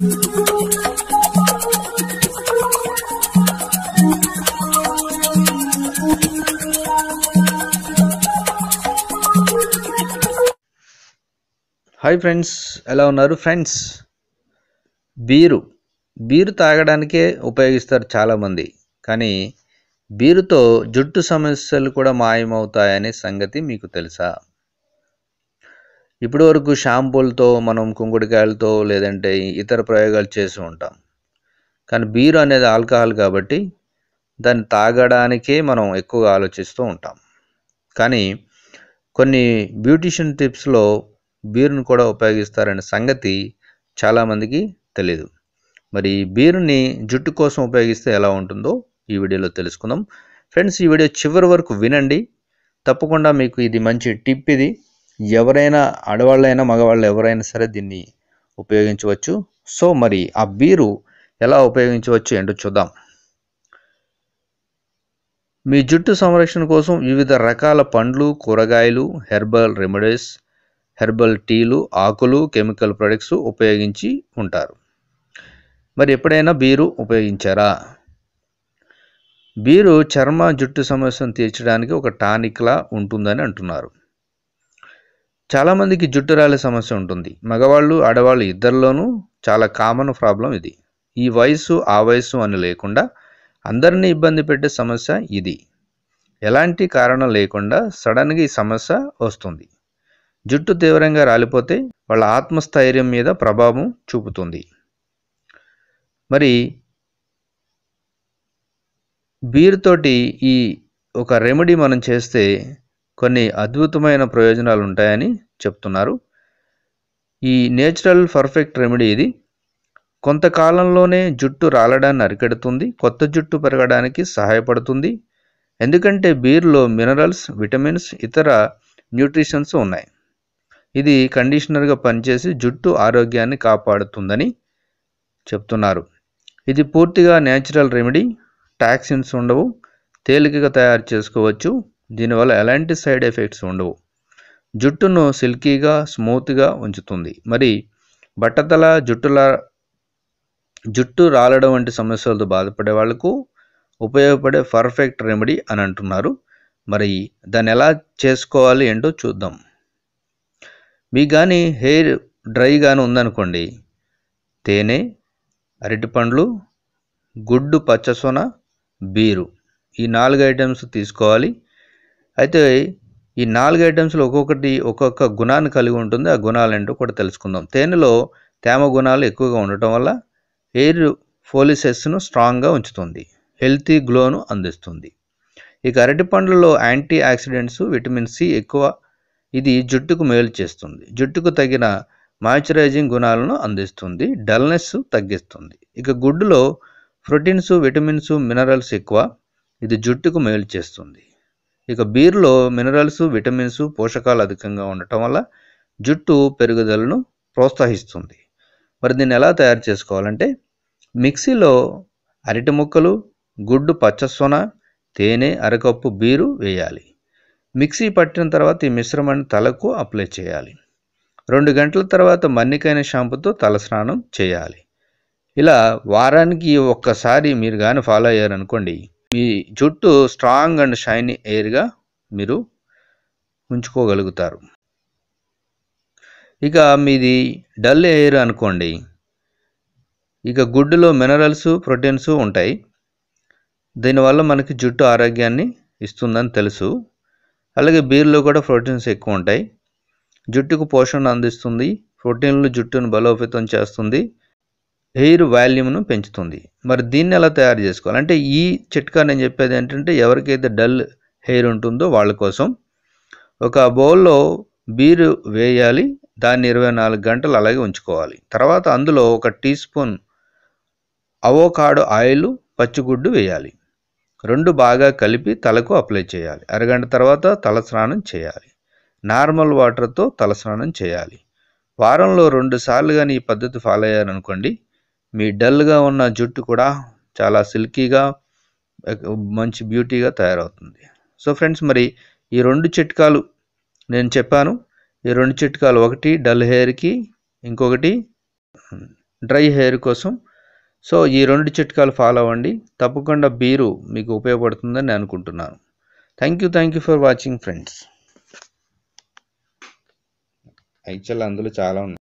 Hi friends ఎలా ఉన్నారు friends beer. Beer తాగడానికే ఉపయోగిస్తారు చాలామంది. కానీ బీరుతో జుట్టు సమస్యలు కూడా మాయమవుతాయనే సంగతి మీకు తెలుసా? ఇప్పటి వరకు షాంపూలతో మనం కుంకుడుకాయలతో లేదంటే ఇతర ప్రయోగాలు చేసి ఉంటాం. కానీ బీరు అనేది ఆల్కహాల్ కాబట్టి దాన్ని తాగడానికే మనం ఎక్కువగా ఆలోచిస్తూ ఉంటాం. కానీ కొన్ని బ్యూటిషియన్ టిప్స్లో బీరును కూడా ఉపయోగిస్తారనే సంగతి చాలామందికి తెలియదు మరి బీరుని జుట్టు కోసం ఉపయోగిస్తే ఎలా ఉంటుందో ఈ వీడియోలో తెలుసుకుందాం. ఫ్రెండ్స్ ఈ వీడియో చివరి వరకు వినండి. తప్పకుండా మీకు ఇది మంచి టిప్ ఇది. ఎవరైనా ఆడవాళ్ళైనా మగవాళ్ళు ఎవరైనా సరే దీన్ని ఉపయోగించవచ్చు. సో మరి ఆ బీరు ఎలా ఉపయోగించవచ్చు ఏంటో చూద్దాం. మీ జుట్టు సంరక్షణ కోసం వివిధ రకాల పండ్లు కూరగాయలు హెర్బల్ రెమెడీస్ హెర్బల్ టీలు ఆకులు కెమికల్ ప్రొడక్ట్స్ ఉపయోగించి ఉంటారు. మరి ఎప్పుడైనా బీరు ఉపయోగించారా? బీరు చర్మ జుట్టు సమస్యను తీర్చడానికి ఒక టానిక్లా ఉంటుందని అంటున్నారు. చాలామందికి జుట్టు రాలే సమస్య ఉంటుంది. మగవాళ్ళు ఆడవాళ్ళు ఇద్దరిలోనూ చాలా కామన్ ప్రాబ్లం ఇది. ఈ వయసు ఆ వయసు అని లేకుండా అందరినీ ఇబ్బంది పెట్టే సమస్య ఇది. ఎలాంటి కారణం లేకుండా సడన్గా ఈ సమస్య వస్తుంది. జుట్టు తీవ్రంగా రాలిపోతే వాళ్ళ ఆత్మస్థైర్యం మీద ప్రభావం చూపుతుంది. మరి బీరుతోటి ఈ ఒక రెమెడీ మనం చేస్తే కొన్ని అద్భుతమైన ప్రయోజనాలు ఉంటాయని చెప్తున్నారు. ఈ నేచురల్ పర్ఫెక్ట్ రెమెడీ ఇది. కొంతకాలంలోనే జుట్టు రాలడాన్ని అరికెడుతుంది. కొత్త జుట్టు పెరగడానికి సహాయపడుతుంది. ఎందుకంటే బీర్లో మినరల్స్ విటమిన్స్ ఇతర న్యూట్రిషన్స్ ఉన్నాయి. ఇది కండిషనర్గా పనిచేసి జుట్టు ఆరోగ్యాన్ని కాపాడుతుందని చెప్తున్నారు. ఇది పూర్తిగా నేచురల్ రెమెడీ. టాక్సిన్స్ ఉండవు. తేలికగా తయారు చేసుకోవచ్చు. దీనివల్ల ఎలాంటి సైడ్ ఎఫెక్ట్స్ ఉండవు. జుట్టును సిల్కీగా స్మూత్గా ఉంచుతుంది. మరి బట్టతల జుట్టుల జుట్టు రాలడం వంటి సమస్యలతో బాధపడే వాళ్ళకు ఉపయోగపడే పర్ఫెక్ట్ రెమెడీ అని అంటున్నారు. మరి దాన్ని ఎలా చేసుకోవాలి ఏంటో చూద్దాం. మీకు కానీ హెయిర్ డ్రై కానీ ఉందనుకోండి. తేనె అరటిపండ్లు గుడ్డు పచ్చసొన బీరు ఈ నాలుగు ఐటమ్స్ తీసుకోవాలి. అయితే ఈ నాలుగు ఐటమ్స్లో ఒక్కొక్కటి ఒక్కొక్క గుణాన్ని కలిగి ఉంటుంది. ఆ గుణాలు ఏంటో కూడా తెలుసుకుందాం. తేనెలో తేమ గుణాలు ఎక్కువగా ఉండటం వల్ల ఎయిర్ ఫోలిసెస్ను స్ట్రాంగ్గా ఉంచుతుంది. హెల్తీ గ్లోను అందిస్తుంది. ఇక అరటిపండ్లలో యాంటీ ఆక్సిడెంట్స్ విటమిన్ సి ఎక్కువ. ఇది జుట్టుకు మేలు చేస్తుంది. జుట్టుకు తగిన మాయిశ్చరైజింగ్ గుణాలను అందిస్తుంది. డల్నెస్ తగ్గిస్తుంది. ఇక గుడ్డులో ప్రోటీన్స్ విటమిన్స్ మినరల్స్ ఎక్కువ. ఇది జుట్టుకు మేలు చేస్తుంది. ఇక బీర్లో మినరల్స్ విటమిన్స్ పోషకాలు అధికంగా ఉండటం వల్ల జుట్టు పెరుగుదలను ప్రోత్సహిస్తుంది. మరి దీన్ని ఎలా తయారు చేసుకోవాలంటే మిక్సీలో అరటి ముక్కలు గుడ్డు పచ్చసొన తేనె అరకప్పు బీరు వేయాలి. మిక్సీ పట్టిన తర్వాత ఈ మిశ్రమాన్ని తలకు అప్లై చేయాలి. రెండు గంటల తర్వాత మన్నికైన షాంపుతో తలస్నానం చేయాలి. ఇలా వారానికి ఒక్కసారి మీరు కానీ ఫాలో అయ్యారనుకోండి మీ జుట్టు స్ట్రాంగ్ అండ్ షైనీ ఎయిర్గా మీరు ఉంచుకోగలుగుతారు. ఇక మీది డల్ ఎయిర్ అనుకోండి. ఇక గుడ్డులో మినరల్స్ ప్రోటీన్స్ ఉంటాయి. దీనివల్ల మనకి జుట్టు ఆరోగ్యాన్ని ఇస్తుందని తెలుసు. అలాగే బీర్లో కూడా ప్రోటీన్స్ ఎక్కువ ఉంటాయి. జుట్టుకు పోషణ అందిస్తుంది. ప్రోటీన్లు జుట్టును బలోపేతం చేస్తుంది. హెయిర్ వాల్యూమ్ను పెంచుతుంది. మరి దీన్ని ఎలా తయారు చేసుకోవాలి? అంటే ఈ చిట్కా నేను చెప్పేది ఏంటంటే ఎవరికైతే డల్ హెయిర్ ఉంటుందో వాళ్ళ కోసం ఒక బౌల్లో బీరు వేయాలి దాన్ని ఇరవై నాలుగు గంటలు అలాగే ఉంచుకోవాలి. తర్వాత అందులో ఒక టీ స్పూన్ అవోకాడో ఆయిల్ పచ్చిగుడ్డు వేయాలి. రెండు బాగా కలిపి తలకు అప్లై చేయాలి. అరగంట తర్వాత తల స్నానం చేయాలి. నార్మల్ వాటర్తో తల స్నానం చేయాలి. వారంలో రెండు సార్లు కానీ ఈ పద్ధతి ఫాలో అయ్యారనుకోండి మీ డల్గా ఉన్న జుట్టు కూడా చాలా సిల్కీగా మంచి బ్యూటీగా తయారవుతుంది. సో ఫ్రెండ్స్ మరి ఈ రెండు చిట్కాలు నేను చెప్పాను. ఈ రెండు చిట్కాలు ఒకటి డల్ హెయిర్కి ఇంకొకటి డ్రై హెయిర్ కోసం. సో ఈ రెండు చిట్కాలు ఫాలో అవ్వండి. తప్పకుండా బీరు మీకు ఉపయోగపడుతుందని నేను అనుకుంటున్నాను. Thank you thank you for watching friends. Actual అందులో చాలా ఉన్నాయి.